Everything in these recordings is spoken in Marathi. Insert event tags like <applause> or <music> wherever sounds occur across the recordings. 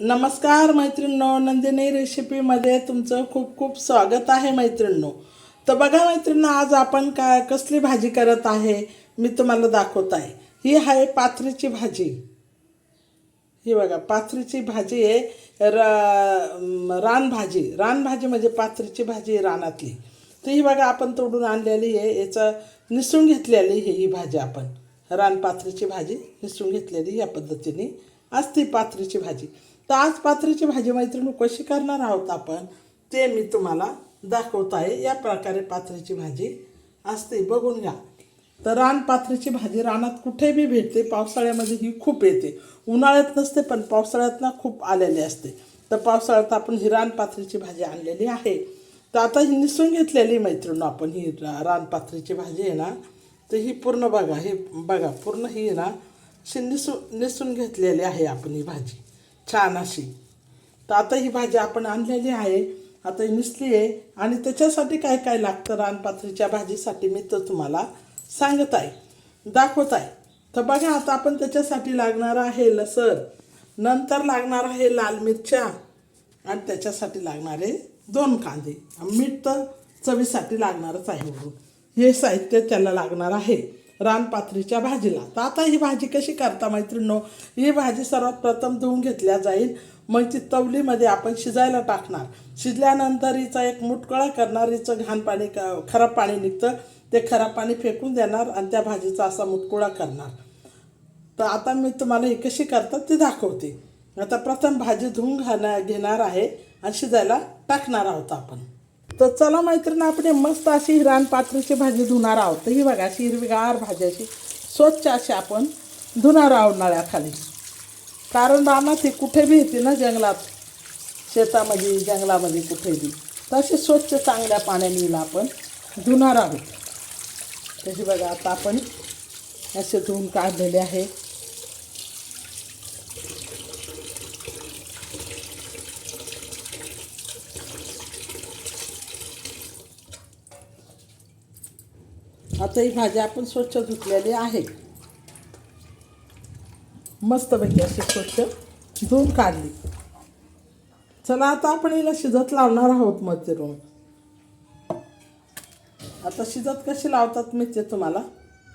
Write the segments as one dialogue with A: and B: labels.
A: नमस्कार मैत्रिणींनो नंदिनी रेसिपीमध्ये तुमचं खूप खूप स्वागत आहे मैत्रिणींनो. तर बघा मैत्रिणींनो आज आपण काय कसली भाजी करत आहे मी तुम्हाला दाखवत आहे. ही आहे पाथरीची भाजी. ही बघा पाथरीची भाजी आहे रा रानभाजी रानभाजी म्हणजे पाथरीची भाजी रानातली. तर ही बघा आपण तोडून आणलेली आहे याचं निसून घेतलेली आहे ही भाजी आपण. रान पाथरीची भाजी निसून घेतलेली या पद्धतीने. असते पाथरीची भाजी. तर आज पाथरीची भाजी मैत्रिणी कशी करणार आहोत आपण? ते मी तुम्हाला दाखवत आहे या प्रकारे पात्रीची भाजी असते. बघून घ्या. तर रानपाथरीची भाजी रानात कुठे बी भेटते पावसाळ्यामध्ये ही खूप येते. उन्हाळ्यात नसते पण पावसाळ्यात ना खूप आलेली असते. तर पावसाळ्यात आपण ही रानपाथरीची भाजी आणलेली आहे. तर आता ही निसून घेतलेली मैत्रिणी आपण ही रान रानपाथरीची भाजी आहे ना तर ही पूर्ण बघा. हे बघा पूर्ण ही आहे ना अशी निसू निसून घेतलेली आहे आपण ही भाजी. छान अशी. तर आता ही भाजी आपण आणलेली आहे. आता ही निसली आहे. आणि त्याच्यासाठी काय काय लागतं रानपात्रीच्या भाजीसाठी मी तर तुम्हाला सांगत आहे. दाखवत आहे. तर बघा आता आपण त्याच्यासाठी लागणार आहे लसण. नंतर लागणार आहे लाल मिरच्या. आणि त्याच्यासाठी लागणारे दोन कांदे. मीठ तर चवीसाठी लागणारच आहे म्हणून. हे साहित्य त्याला लागणार आहे. रानपाथरीच्या भाजीला. तर आता ही भाजी कशी करता मैत्रिणो ही भाजी सर्वात प्रथम धुवून घेतल्या जाईल. मग ती तवलीमध्ये आपण शिजायला टाकणार. शिजल्यानंतर हिचा एक मुटकळा करणार. हिचं घाण पाणी क- खराब पाणी निघतं. ते खराब पाणी फेकून देणार आणि त्या भाजीचा असा मुटकुळा करणार. तर आता मी तुम्हाला ही कशी करतात ती दाखवते. आता प्रथम भाजी धुवून घाण घेणार आहे आणि शिजायला टाकणार आहोत आपण. तर चला मैत्रिणी आपण मस्त अशी ही भाजी धुणार आहोत. तर ही बघा अशी हिरवीगार भाजी अशी स्वच्छ अशी आपण धुणार आहोत नळ्याखाली. कारण रानात ही कुठे बी येते ना जंगलात शेतामध्ये जंगलामध्ये कुठे बी तसे स्वच्छ चांगल्या पाण्याने आपण धुणार आहोत. तशी बघा आता आपण असे धुवून काढलेले आहे. आता ही भाजी आपण स्वच्छ धुतलेली आहे मस्तपैकी अशी स्वच्छ धुवून काढली. चला आता आपण हिला शिजत लावणार आहोत मध्यरून आता शिजत कशी लावतात मी ते तुम्हाला?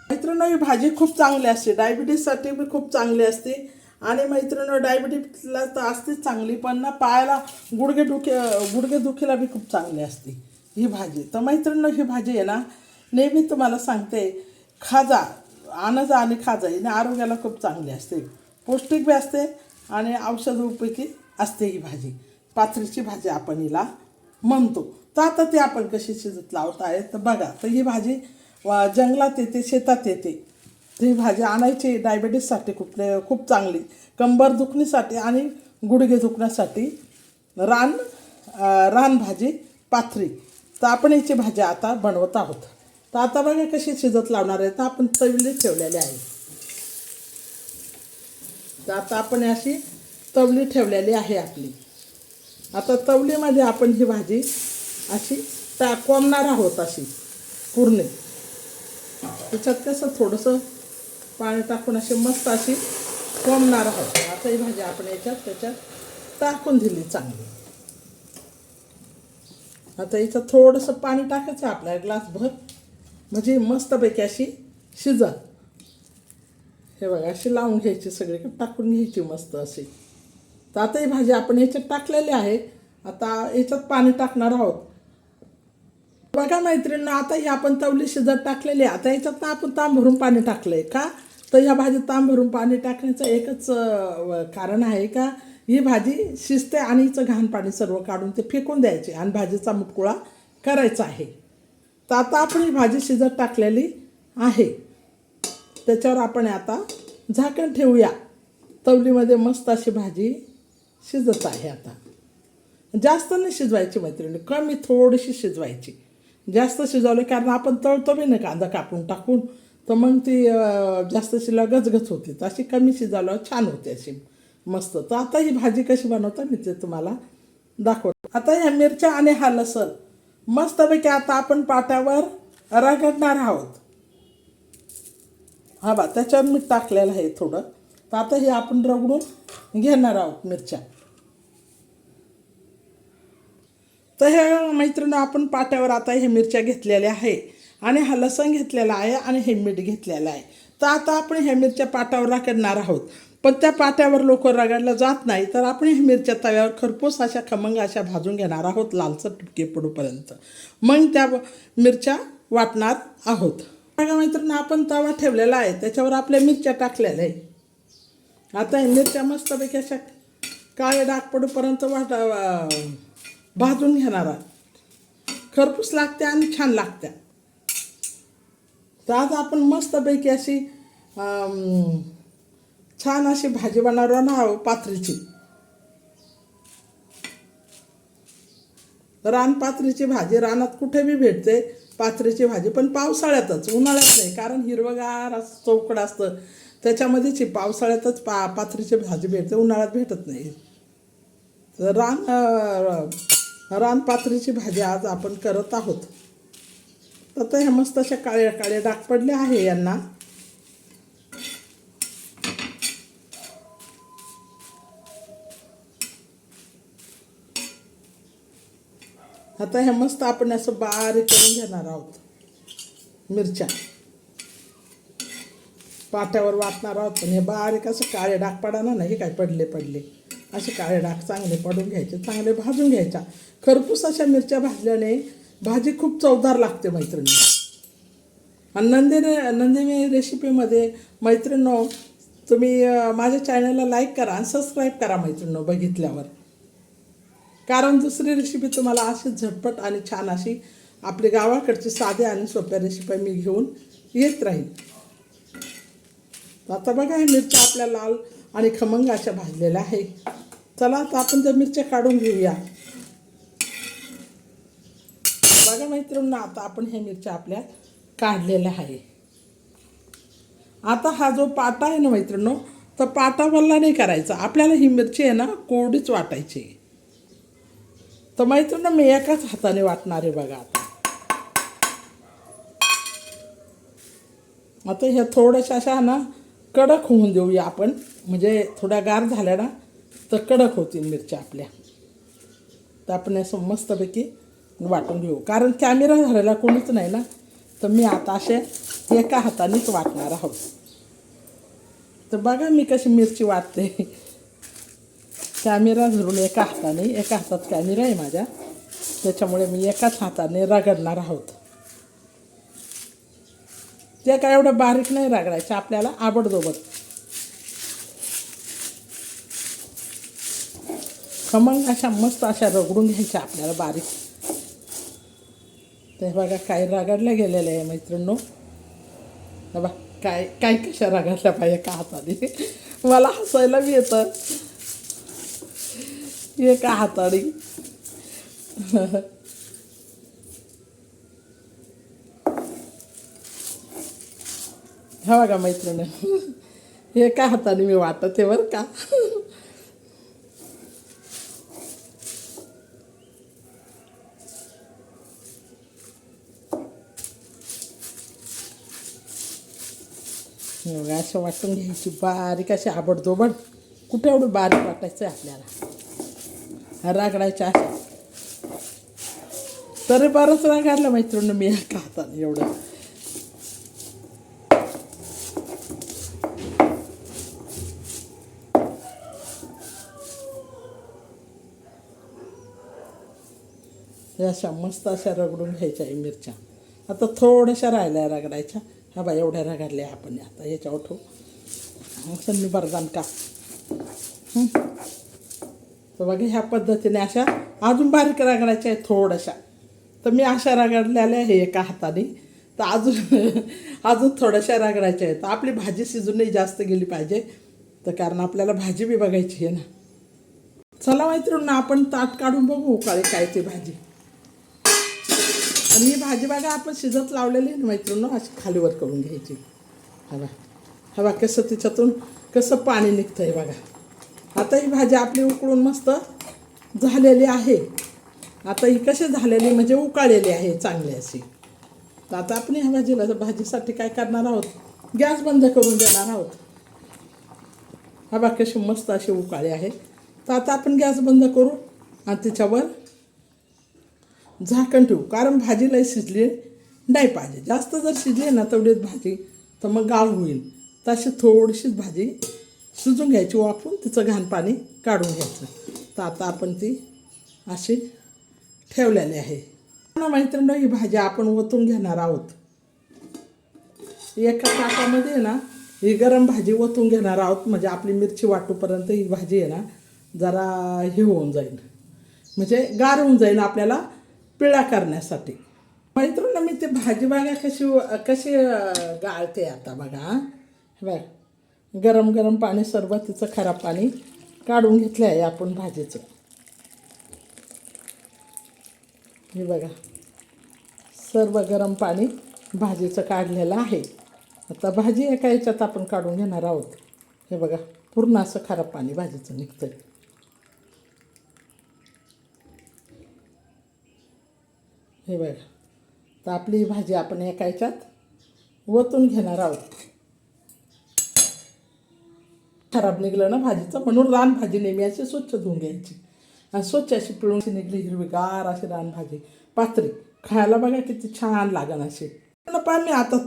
A: मैत्रिणी ही भाजी खूप चांगली असते. डायबिटीजसाठी बी खूप चांगली असते. आणि मैत्रिणी डायबिटीजला तर असतेच चांगली पण ना पायाला गुडघे दुखे गुडघे दुखीला बी खूप चांगली असते ही भाजी. तर मैत्रिणी ही भाजी आहे ना नेहमी तुम्हाला सांगते खाजा आणजा आणि खाजा हिने आरोग्याला खूप चांगली असते. पौष्टिक बी असते आणि औषध उपयोगी असते ही भाजी. पाथरीची भाजी आपण हिला म्हणतो. तर आता ती आपण कशी शिजत लावत आहे तर बघा तर ही भाजी जंगलात येते शेतात येते. ही भाजी आणायची डायबेटीससाठी खूप खूप चांगली. कंबर दुखण्यासाठी आणि गुडघे दुखण्यासाठी रान रान रानभाजी पाथरी. तर आपण याची भाजी आता बनवत आहोत. तर आता बघा कशी शिजत लावणार आहे. तर आपण तवली ठेवलेली आहे. तर आता आपण अशी तवली ठेवलेली आहे आपली. आता तवलीमध्ये आपण ही भाजी अशी टाकवणार कोंबणार आहोत अशी पूर्ण. त्याच्यात कसं थोडंसं पाणी टाकून अशी मस्त अशी कोंबणार आहोत. आता ही भाजी आपण याच्यात त्याच्यात टाकून दिली चांगली. आता याच्यात थोडंसं पाणी टाकायचं आपल्या ग्लासभर म्हणजे मस्तपैकी अशी शिजत हे बघा अशी लावून घ्यायची सगळीकडे टाकून घ्यायची मस्त अशी. तर आता ही भाजी आपण याच्यात टाकलेली आहे. आता याच्यात पाणी टाकणार आहोत. बघा मैत्रिणींना आता ही आपण तवली शिजत टाकलेली आहे. आता याच्यात ना आपण ताम भरून पाणी आहे का? तर ह्या भाजीत ताम भरून पाणी टाकण्याचं एकच कारण आहे का? ही भाजी शिजते आणि हिचं घाण पाणी सर्व काढून ते फेकून द्यायचे आणि भाजीचा मुटकुळा करायचा आहे. तर आता आपण ही भाजी शिजत टाकलेली आहे. त्याच्यावर आपण आता झाकण ठेवूया. तवलीमध्ये मस्त अशी भाजी शिजत आहे आता. जास्त नाही शिजवायची मैत्रिणी कमी थोडीशी शिजवायची. जास्त शिजवली कारण आपण तळतो बी ना कांदा कापून टाकून तर मग ती जास्त शिला गचगच होती. तर अशी कमी शिजवल्यावर छान होते अशी मस्त. तर आता ही भाजी कशी बनवता मी ते तुम्हाला दाखवतो. आता ह्या मिरच्या आणि हा लसण मस्तपैकी आता आपण पाट्यावर रगडणार आहोत. हा बा त्याच्यावर मीठ टाकलेलं आहे थोडं. तर आता हे आपण रगडून घेणार आहोत मिरच्या. तर हे मैत्रिणी आपण पाट्यावर आता हे मिरच्या घेतलेल्या आहे आणि हा लसण घेतलेला आहे आणि हे मीठ घेतलेलं आहे. तर आता आपण हे मिरच्या पाटावर रगडणार आहोत. पण त्या पाट्यावर लोक रगडलं जात नाही. तर आपण ह्या मिरच्या तव्यावर खरपूस अशा खमंग अशा भाजून घेणार आहोत लालसर टिपके पडूपर्यंत. मग त्या मिरच्या वाटणार आहोत. बघा मैत्रिणी आपण तवा ठेवलेला आहे. त्याच्यावर आपल्या मिरच्या टाकलेल्या आहे आता हे मिरच्या मस्तपैकी अशा काळे डाग पडूपर्यंत वाट भाजून घेणार आहोत. खरपूस लागते आणि छान लागत्या तर आज आपण मस्तपैकी अशी छान अशी भाजी बनवणार आहोत पात्रीची. रान पात्रीची भाजी रानात कुठे बी भेटते पात्रीची भाजी पण पावसाळ्यातच उन्हाळ्यात नाही कारण हिरवगार असं चौकड असतं. त्याच्यामध्येच पावसाळ्यातच पा पात्रीची भाजी भेटते उन्हाळ्यात भेटत नाही. तर रान अं, रान पात्रीची भाजी आज आपण करत आहोत. तर ह्या मस्त अशा काळ्या काळ्या डाग पडले आहे यांना. आता हे मस्त आपण असं बारीक करून घेणार आहोत. मिरच्या. पाट्यावर वाटणार आहोत पण हे बारीक असं काळे डाग पडाना नाही काय पडले पडले. असे काळे डाग चांगले पडून घ्यायचे चांगले भाजून घ्यायच्या खरपूस अशा मिरच्या भाजल्याने भाजी खूप चवदार लागते मैत्रिणी. आणि नंदिनी नंदिनी रेसिपीमध्ये मैत्रिणो तुम्ही माझ्या चॅनलला लाईक करा आणि सबस्क्राईब करा मैत्रिणो बघितल्यावर. कारण दुसरी रेसिपी तुम्हाला अशी झटपट आणि छान अशी आपली गावाकडची साध्या आणि सोप्या रेसिपी मी घेऊन येत राहील आता बघा हे मिरच्या आपल्या लाल आणि खमंग अशा भाजलेल्या आहे. चला आता आपण त्या मिरच्या काढून घेऊया. बघा मैत्रिणींना आता आपण ह्या मिरच्या आपल्या काढलेल्या आहे. आता हा जो पाटा आहे ना मैत्रिणींनो तर पाटा वल्ला नाही करायचा. आपल्याला ही मिरची आहे ना कोरडीच वाटायची. तर मैत्रिणी मी एकाच हाताने वाटणार आहे बघा आता. आता ह्या थोड्याशा अशा ना कडक होऊन देऊया आपण. म्हणजे थोड्या गार झाल्या ना तर कडक होतील मिरच्या आपल्या. तर आपण असं मस्तपैकी वाटून घेऊ. कारण कॅमेरा झालेला कोणीच नाही ना तर मी आता असे एका हातानेच वाटणार आहोत. तर बघा मी कशी मिरची वाटते. कॅमेरा धरून एका हाताने एका हातात कॅमेरा आहे माझ्या. त्याच्यामुळे मी एकाच हाताने रगडणार आहोत. त्या काय एवढं बारीक नाही रगडायचं आपल्याला आबडदोबड खमंग अशा मस्त अशा रगडून घ्यायच्या आपल्याला बारीक. ते बघा काय रगडल्या गेलेलं आहे मैत्रिणींनो. बा काय काय कशा रगडल्या पाहिजे का हाताने. मला हसायला बी येतं. एका हाताने. हा बघा मैत्रिणी एका हाताने मी वाटत आहे बरं का. असं वाटून घ्यायची बारीक अशी आबडदोबड कुठे एवढं बारीक वाटायचं आहे आपल्याला? रागडायच्या अशा. तरी बरंच रागाडलं मैत्रिणी मी एका हाताने एवढं. अशा मस्त अशा रगडून घ्यायच्या आहे मिरच्या आता थोड्याशा राहिल्या रगडायच्या. हा बा एवढ्या रगडल्या आपण आता याच्यावर ठेवू. बरं बरदान का? तर बघा ह्या पद्धतीने अशा अजून बारीक रगडायच्या आहेत थोड्याशा. तर मी अशा रगडलेल्या आहे एका हाताने. तर अजून <laughs> अजून थोड्याशा रगडायच्या आहेत. आपली भाजी शिजूनही जास्त गेली पाहिजे. तर कारण आपल्याला भाजी बी बघायची आहे ना. चला मैत्रिणी आपण ताट काढून बघू उकाळी काय ते भाजी. आणि ही भाजी बघा आपण शिजत लावलेली आहे ना मैत्रिणी अशी खालीवर करून घ्यायची. हवा हवा कसं तिच्यातून कसं पाणी निघतं आहे बघा. आता ही भाजी आपली उकळून मस्त झालेली आहे. आता ही कशी झालेली म्हणजे उकाळलेली आहे चांगली अशी. तर आता आपण ह्या भाजीला भाजीसाठी काय करणार आहोत? गॅस बंद करून देणार आहोत. हा बाकी मस्त अशी उकाळी आहे. तर आता आपण गॅस बंद करू आणि त्याच्यावर झाकण ठेवू. कारण भाजी लई शिजली नाही पाहिजे. जास्त जर शिजली ना तेवढीच भाजी तर मग गाळ होईल. तशी थोडीशीच भाजी शिजून घ्यायची वाफून तिचं घाण पाणी काढून घ्यायचं. तर आता आपण ती अशी ठेवलेली आहे. ना मैत्रिणी ही भाजी आपण ओतून घेणार आहोत. एका ताकामध्ये आहे ना ही गरम भाजी ओतून घेणार आहोत. म्हणजे आपली मिरची वाटूपर्यंत ही भाजी आहे ना जरा हे होऊन जाईल. म्हणजे गार होऊन जाईल आपल्याला पिळा करण्यासाठी. मैत्रिणी मी ते भाजी बघा कशी कशी गाळते आता बघा हं. बघ. गरम गरम पाणी सरबतीचं खराब पाणी काढून घेतलं आहे आपण भाजीचं. हे बघा. सर्व गरम पाणी भाजीचं काढलेलं आहे. आता भाजी एका याच्यात आपण काढून घेणार आहोत. हे बघा पूर्ण असं खराब पाणी भाजीचं निघतं हे बघा. तर आपली भाजी आपण एका याच्यात ओतून घेणार आहोत. खराब निघलं ना भाजीचं म्हणून रान भाजी नेहमी अशी स्वच्छ धुवून घ्यायची. आणि स्वच्छ अशी पिळून निघली हिरवीगार अशी रान भाजी. पात्री खायला बघा किती छान लागण अशी. पण मी आता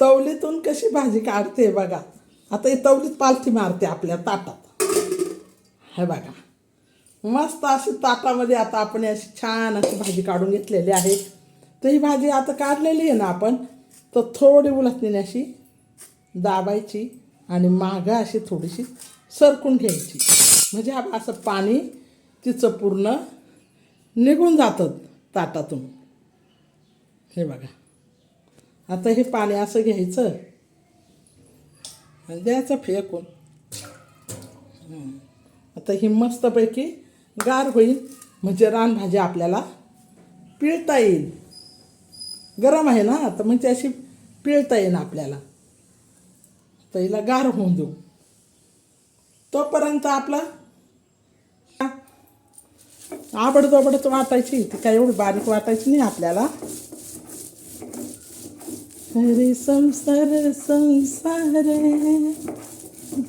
A: तवलीतून कशी भाजी काढते बघा. आता ही तवलीत पालथी मारते आपल्या ताटात. हे बघा. मस्त अशी ताटामध्ये आता आपण अशी छान अशी भाजी काढून घेतलेली आहे. तर ही भाजी आता काढलेली आहे ना आपण तर थोडी उलटणी अशी दाबायची. आणि मागं अशी थोडीशी सरकून घ्यायची. म्हणजे असं पाणी तिचं पूर्ण निघून जातं ताटातून. हे बघा. आता हे पाणी असं घ्यायचं. आणि द्यायचं फेकून. आता ही मस्तपैकी गार होईल. म्हणजे रानभाजी आपल्याला पिळता येईल. गरम आहे ना? तर मग ती अशी पिळता येईल आपल्याला. तर हिला गार होऊन देऊ. तोपर्यंत आपला आबडदोबडच वाटायची ती काय एवढी बारीक वाटायची नाही आपल्याला. अरे संसार संसार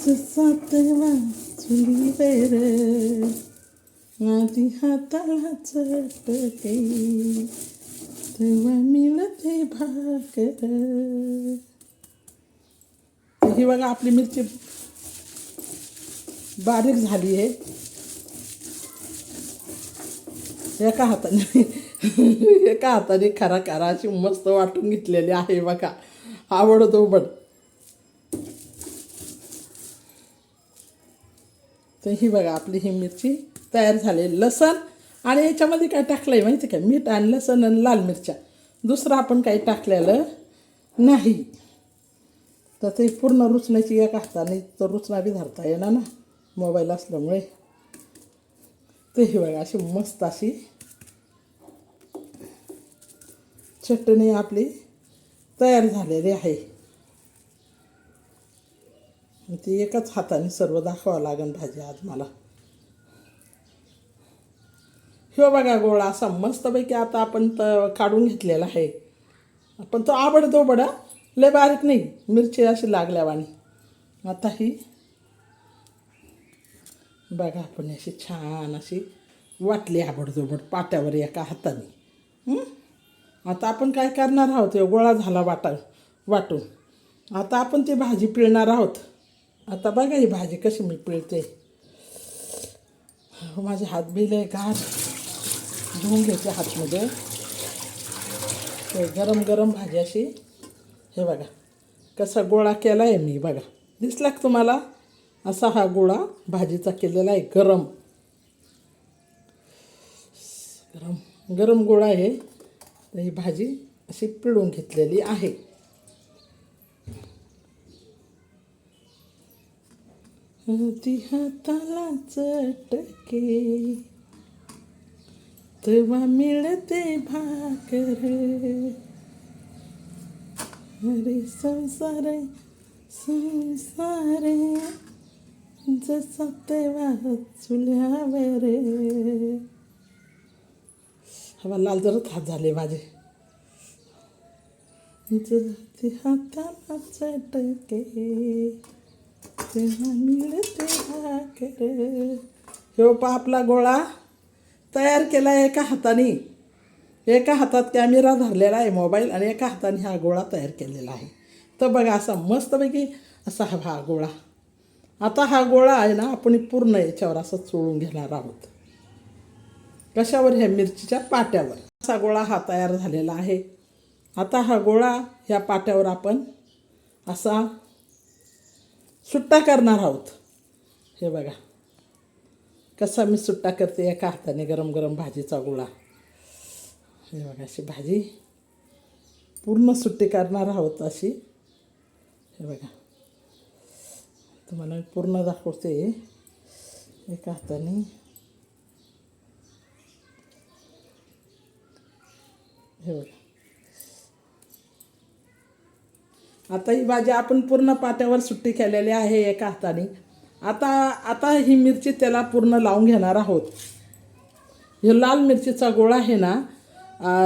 A: जसा तेव्हा चुलीवर आधी हाताला चटके तेव्हा मिळते भाकर ही बघा आपली मिरची बारीक झाली आहे. एका हाताने एका हाताने खरा खरा अशी मस्त वाटून घेतलेली आहे बघा. आवडतो पण. तर ही बघा आपली ही मिरची तयार झाली लसण आणि याच्यामध्ये काय टाकलं आहे माहिती का? मीठ आणि लसण आणि लाल मिरच्या. दुसरं आपण काही टाकलेलं नाही. तर ते पूर्ण रुचण्याची एक हाताने तर रुचना बी धरता येणार ना मोबाईल असल्यामुळे. ते ही बघा अशी मस्त अशी चटणी आपली तयार झालेली आहे. ती एकाच हाताने सर्व दाखवावं लागेल भाजी आज मला. ह्यो बघा गोळा असा मस्तपैकी आता आपण त काढून घेतलेला आहे. पण तो आवडतो बडा लय बारीक नाही मिरची अशी लागल्यावानी आता ही बघा आपण अशी छान अशी वाटली आबडजोबड पाट्यावर एका हाताने. आता आपण काय करणार आहोत? हे गोळा झाला वाटा वाटून. आता आपण ती भाजी पिळणार आहोत. आता बघा ही भाजी कशी मी पिळते. हो, माझे हात बिले गार. धुवून घ्यायचे हातमध्ये. गरम गरम भाजी अशी हे बघा कसा गोळा केला आहे मी बघा. दिसला का तुम्हाला? असा हा गोळा भाजीचा केलेला आहे गरम. गरम गरम गोळा आहे. तर ही भाजी अशी पिळून घेतलेली आहे. ती हाताला चटके तेव्हा मिळते भाकर. अरे संसार संसार जसा तेव्हा चुल्यावर हवा लाल जरच हात झाले माझे. जती हाताला चटके तेव्हा मिळते भाकर. ह्यो पा आपला गोळा तयार केला एका हाताने. एका हातात कॅमेरा धरलेला आहे मोबाईल आणि एका हाताने हा गोळा तयार केलेला आहे. तर बघा असा मस्तपैकी असा हा हा गोळा. आता हा गोळा आहे ना आपण पूर्ण याच्यावर असं चोळून घेणार आहोत. कशावर? ह्या मिरचीच्या पाट्यावर. असा गोळा हा तयार झालेला आहे. आता हा गोळा ह्या पाट्यावर आपण असा सुट्टा करणार आहोत. हे बघा. कसा मी सुट्टा करते एका हाताने गरम गरम भाजीचा गोळा. हे बघा अशी भाजी. पूर्ण सुट्टी करणार आहोत अशी. हे बघा. तुम्हाला मी पूर्ण दाखवते. एका हाताने. हे बघा. आता ही भाजी आपण पूर्ण पाट्यावर सुट्टी केलेली आहे एका हाताने. आता आता ही मिरची त्याला पूर्ण लावून घेणार आहोत. हे लाल मिरचीचा गोळा आहे ना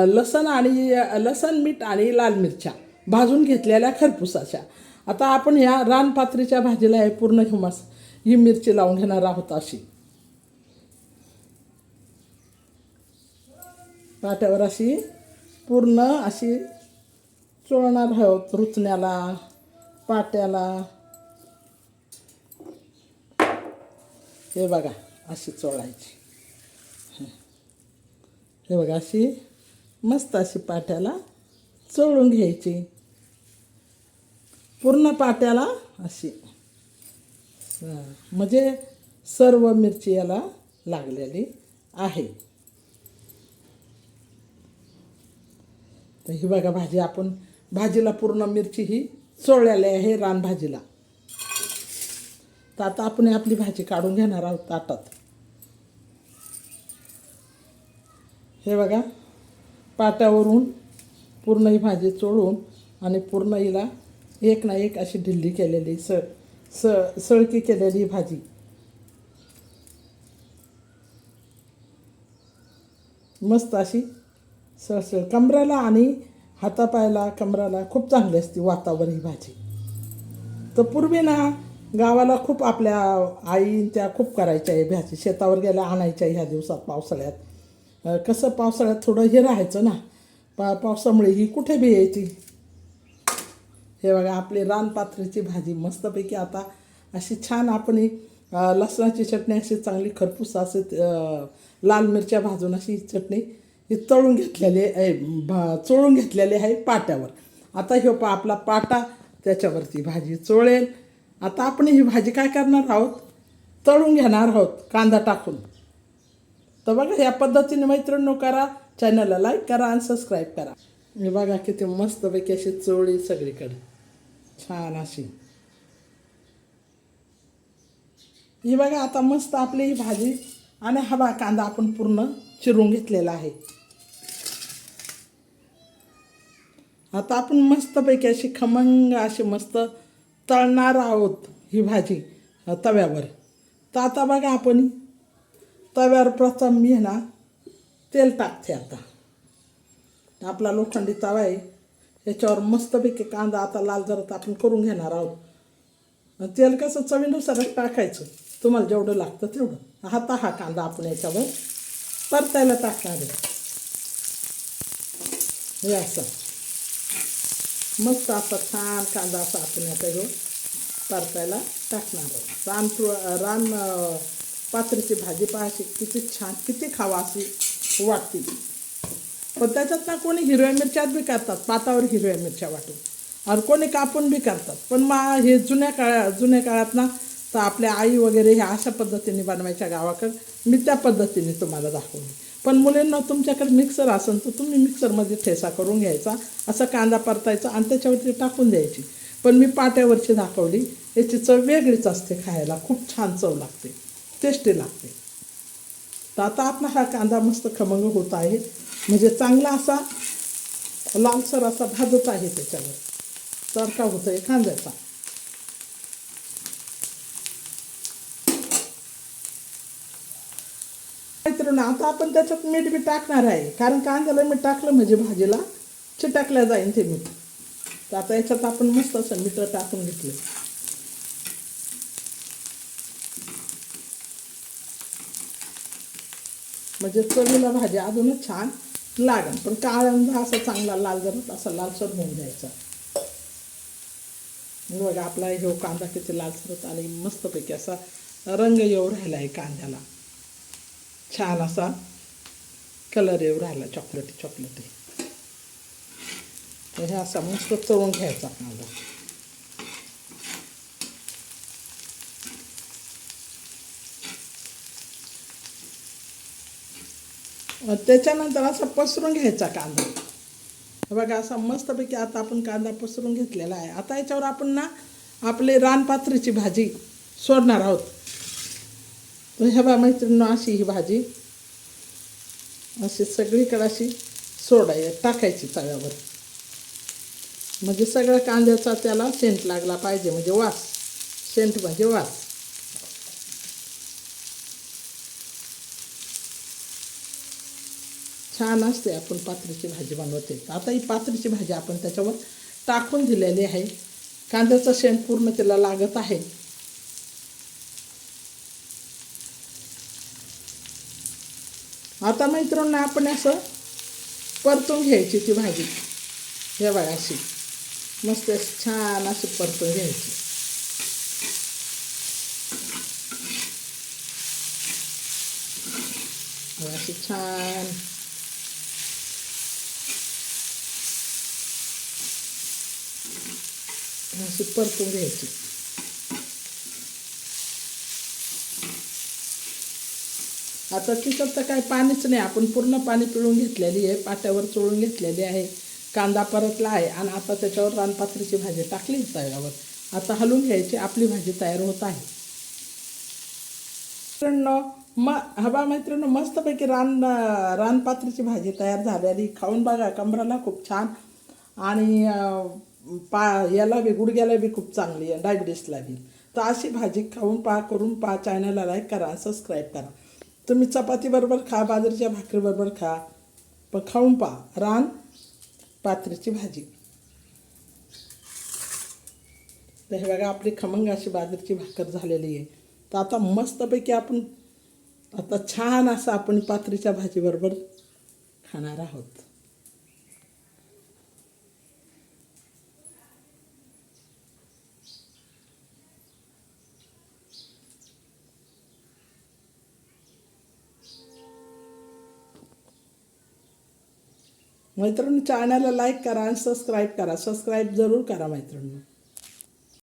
A: लसण आणि लसण मीठ आणि लाल मिरच्या भाजून घेतलेल्या खरपुसाच्या. आता आपण ह्या रानपात्रीच्या भाजीला हे पूर्ण हिमास ही मिरची लावून घेणार आहोत अशी. पाट्यावर अशी पूर्ण अशी चोळणार आहोत रुचण्याला पाट्याला. हे बघा अशी चोळायची. हे बघा अशी मस्त अशी पाट्याला चोळून घ्यायची. पूर्ण पाट्याला अशी. म्हणजे सर्व मिरची याला लागलेली आहे. तर ही बघा भाजी आपण भाजीला पूर्ण मिरची ही चोळलेली आहे रानभाजीला तर आता आपण आपली भाजी काढून घेणार आहोत ताटात. हे बघा पाट्यावरून पूर्ण ही भाजी चोळून आणि पूर्ण हिला एक ना एक अशी ढिल्ली केलेली स स सळकी केलेली भाजी. मस्त अशी सळसळ कमराला आणि हातापायाला कमराला खूप चांगली असते वातावरण ही भाजी. तर पूर्वी ना गावाला खूप आपल्या आईन त्या खूप करायच्या आहे भाजी. शेतावर गेल्या आणायच्या ह्या दिवसात पावसाळ्यात. कसं पावसाळ्यात थोडं हे राहायचं ना. पा पावसामुळे ही कुठे बी यायची. हे बघा आपली रानपात्रीची भाजी मस्तपैकी आता अशी छान आपण लसणाची चटणी अशी चांगली खरपूस असे लाल मिरच्या भाजून अशी चटणी ही तळून घेतलेली आहे भा चोळून घेतलेली आहे पाट्यावर. आता ह्यो पा आपला पाटा त्याच्यावरती भाजी चोळेल. आता आपण ही भाजी काय करणार आहोत? तळून घेणार आहोत कांदा टाकून. तर बघा या पद्धतीने मैत्रिणी करा चॅनलला लाईक करा आणि सबस्क्राईब करा. मी बघा किती मस्तपैकी अशी चोळी सगळीकडे. छान अशी. ही बघा आता मस्त आपली ही भाजी आणि हा बा कांदा आपण पूर्ण चिरून घेतलेला आहे. आता आपण मस्तपैकी अशी खमंग अशी मस्त तळणार आहोत ही भाजी तव्यावर. तर आता बघा आपण तव्यावर प्रथम मी ना तेल टाकते आता. आपला लोखंडी तवा आहे याच्यावर मस्तपैकी कांदा आता लाल जरा आपण करून घेणार आहोत. तेल कसं चवीनुसारच टाकायचं. तुम्हाला जेवढं लागतं तेवढं. हाता हा कांदा आपण याच्यावर परतायला टाकणार आहे. हे असं. मस्त असा छान कांदा असा आपण याच्यावर घेऊन परतायला टाकणार आहोत. रान तु- रान पात्रीची भाजी पाहायची किती छान किती खावा अशी वाटते पण त्याच्यात ना कोणी हिरव्या मिरच्यात बी करतात पातावर हिरव्या मिरच्या वाटून. आणि कोणी कापून बी करतात. पण मा हे जुन्या काळा जुन्या काळात ना तर आपल्या आई वगैरे ह्या अशा पद्धतीने बनवायच्या गावाकडं. मी त्या पद्धतीने तुम्हाला दाखवली पण मुलींना तुमच्याकडे मिक्सर असेल तर तुम्ही मिक्सरमध्ये ठेसा करून घ्यायचा असा कांदा परतायचा आणि त्याच्यावरती टाकून द्यायची. पण मी पाट्यावरची दाखवली याची चव वेगळीच असते खायला. खूप छान चव लागते. टेस्टी लागते. तर आता आपला हा कांदा मस्त खमंग होत आहे. म्हणजे चांगला असा लालसर असा भाजत आहे त्याच्यावर. तडका होतो आहे कांद्याचा मित्रांनो आता आपण त्याच्यात मीठ बी टाकणार आहे. कारण कांद्याला मीठ टाकलं म्हणजे भाजीला चिटाकल्या जाईल ते मीठ. तर आता याच्यात आपण मस्त असं मीठ टाकून घेतलं. म्हणजे चवीला भाजी अजूनच छान लागन. पण कांदा असा चांगला लाल जर असा लालसर होऊन जायचा. बघा आपला हे कांदा किती लालसरत आणि मस्तपैकी असा रंग येऊ राहिला आहे कांद्याला. छान असा कलर येऊ राहिला चॉकलेटी चॉकलेटी हे असा मस्त चवून घ्यायचा कांदा. त्याच्यानंतर असा पसरून घ्यायचा कांदा. बघा असा मस्तपैकी आता आपण कांदा पसरून घेतलेला आहे. आता याच्यावर आपण ना आपले रानपात्रीची भाजी सोडणार आहोत. तर ह्या बा मैत्रिणी अशी ही भाजी. अशी सगळीकडे अशी सोडाय टाकायची तव्यावर. म्हणजे सगळ्या कांद्याचा त्याला सेंट लागला पाहिजे. म्हणजे वास सेंट म्हणजे वास. छान असते. आपण पात्रीची भाजी बनवते. आता ही पात्रीची भाजी आपण त्याच्यावर टाकून दिलेली आहे. कांद्याचा शेण पूर्ण तिला लागत आहे. आता मैत्रिणी आपण असं परतून घ्यायची ती भाजी. हे बघा अशी. मस्त अशी छान अशी परतून घ्यायची. अशी छान अशी परतून घ्यायची. आता तिथं तर काय पाणीच नाही. आपण पूर्ण पाणी पिळून घेतलेली आहे. पाट्यावर चोळून घेतलेली आहे. कांदा परतला आहे आणि आता त्याच्यावर रानपात्रीची भाजी टाकली तव्यावर. आता हलवून घ्यायची. आपली भाजी तयार होत आहे. मित्रांनो म हवा मैत्रिणी मस्तपैकी रान रानपात्रीची भाजी तयार झालेली. खाऊन बघा कमराला खूप छान. आणि पा याला बी गुडघ्याला बी खूप चांगली आहे डायबिटीसला बी. तर अशी भाजी खाऊन पा करून पा चॅनलला लाईक करा सबस्क्राईब करा. तुम्ही चपातीबरोबर खा बाजरीच्या भाकरीबरोबर खा पण खाऊन पा रान पात्रीची भाजी. तर हे बघा आपली खमंग अशी बाजरीची भाकर झालेली आहे. तर आता मस्तपैकी आपण आता छान असं आपण पात्रीच्या भाजीबरोबर खाणार आहोत. मैत्रिणी चॅनलला लाईक करा आणि सबस्क्राईब करा. सबस्क्राईब जरूर करा मैत्रिणी